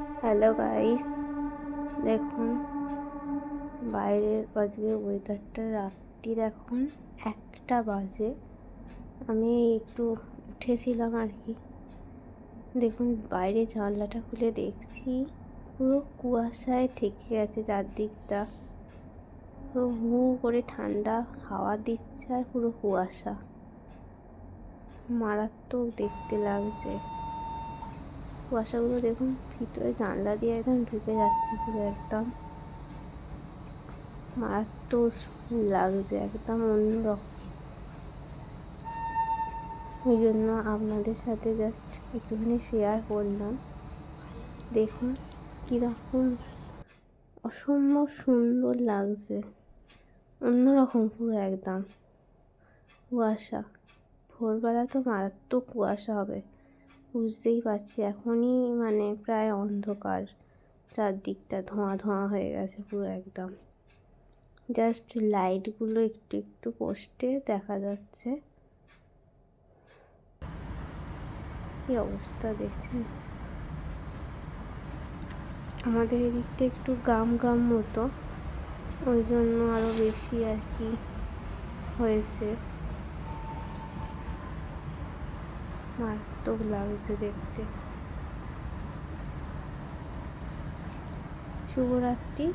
Hello guys দেখুন, বাইরের আজকে ওয়েদারটা রাত্রির এখন একটা বাজে। আমি একটু উঠেছিলাম আর কি। দেখুন, বাইরে জানলাটা খুলে দেখছি, পুরো কুয়াশায় ঠেকে গেছে চারদিকটা। পুরো হু করে ঠান্ডা হাওয়া দিচ্ছে আর পুরো কুয়াশা। মারাত্মক দেখতে লাগছে। কুয়াশাগুলো দেখুন, ভিতরে জানলা দিয়ে একদম ঢুকে যাচ্ছে পুরো একদম। মারাত্মক লাগছে, একদম অন্যরকম। ওই জন্য আপনাদের সাথে জাস্ট একটুখানি শেয়ার করলাম। দেখুন কীরকম অসম্ভব সুন্দর লাগছে, অন্যরকম পুরো একদম। কুয়াশা, ভোরবেলা তো মারাত্মক কুয়াশা হবে। বুঝতেই পারছি, এখনই মানে প্রায় অন্ধকার। চারদিকটা ধোঁয়া ধোঁয়া হয়ে গেছে পুরো একদম। জাস্ট লাইটগুলো একটু একটু পোস্টে দেখা যাচ্ছে। কি অবস্থা দেখছি? আমাদের এদিকটা একটু গাম গাম মতো। ওই জন্য আরও বেশি আর কি হয়েছে। মারাত্মক লাগছে দেখতে। শুভরাত্রি।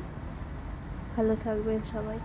ভালো থাকবেন সবাই।